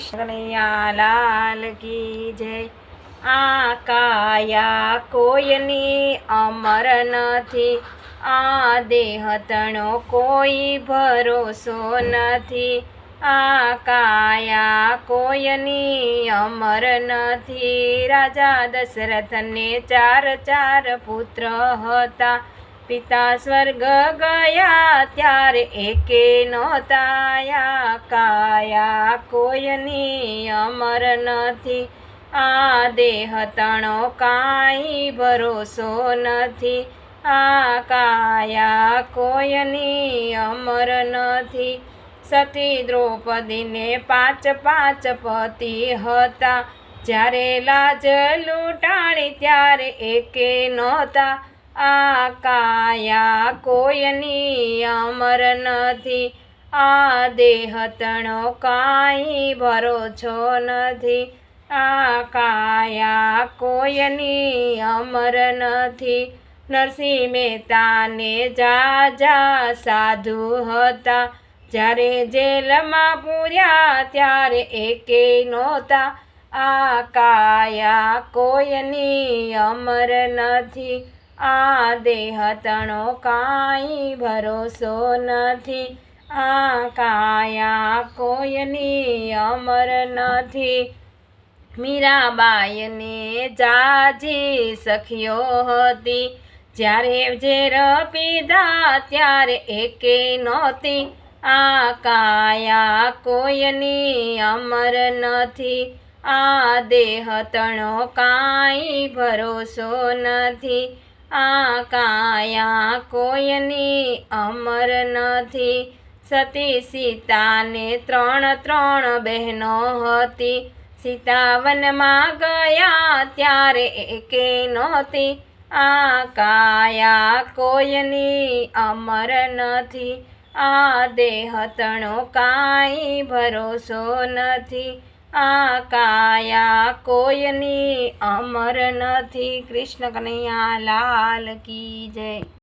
કૃષ્ણ લાલ કી જય આ કાયા કોઈની અમર નથી આ દેહ તણો કોઈ ભરોસો નથી આ કાયા કોઈની અમર નથી રાજા દશરથને ચાર ચાર પુત્ર હતા પિતા સ્વર્ગ ગયા ત્યારે એકે નોતાયા કાયા કોઈની અમર નથી. આ દેહ તણો કાંઈ ભરોસો નથી. આ કાયા કોઈની અમર નથી. સતી દ્રૌપદીને પાંચ પાંચ પતિ હતા. જ્યારે લાજ લૂંટાણી ત્યારે એકે નહોતા. આ કાયા કોઈની અમર નથી. આ દેહ તણો કાંઈ ભરોછો નથી. આ કાયા કોઈની અમર નથી. નરસિંહ મહેતાને જાજા સાધુ હતા. જ્યારે જેલમાં પૂર્યા ત્યારે એકે નહોતા. આ કાયા કોઈની અમર નથી. આ દેહ તણો કાંઈ ભરોસો નથી. આ કાયા કોઈની અમર નથી. મીરાબાઈને જાજી સખીઓ હતી. જ્યારે ઝેર પીધા ત્યારે એકે નહોતી. આ કાયા કોઈની અમર નથી. આ દેહ તણો કાંઈ ભરોસો નથી. આ કાયા કોઈની અમર નથી. સતી સીતાને ત્રણ ત્રણ બહેનો હતી. સીતા વનમાં ગયા ત્યારે એકે નહોતી. આ કાયા કોઈની અમર નથી. આ દેહ તણો કાંઈ ભરોસો નથી. આ કાયા કોઈની અમર નથી. કૃષ્ણ કનૈયા લાલ કી જય.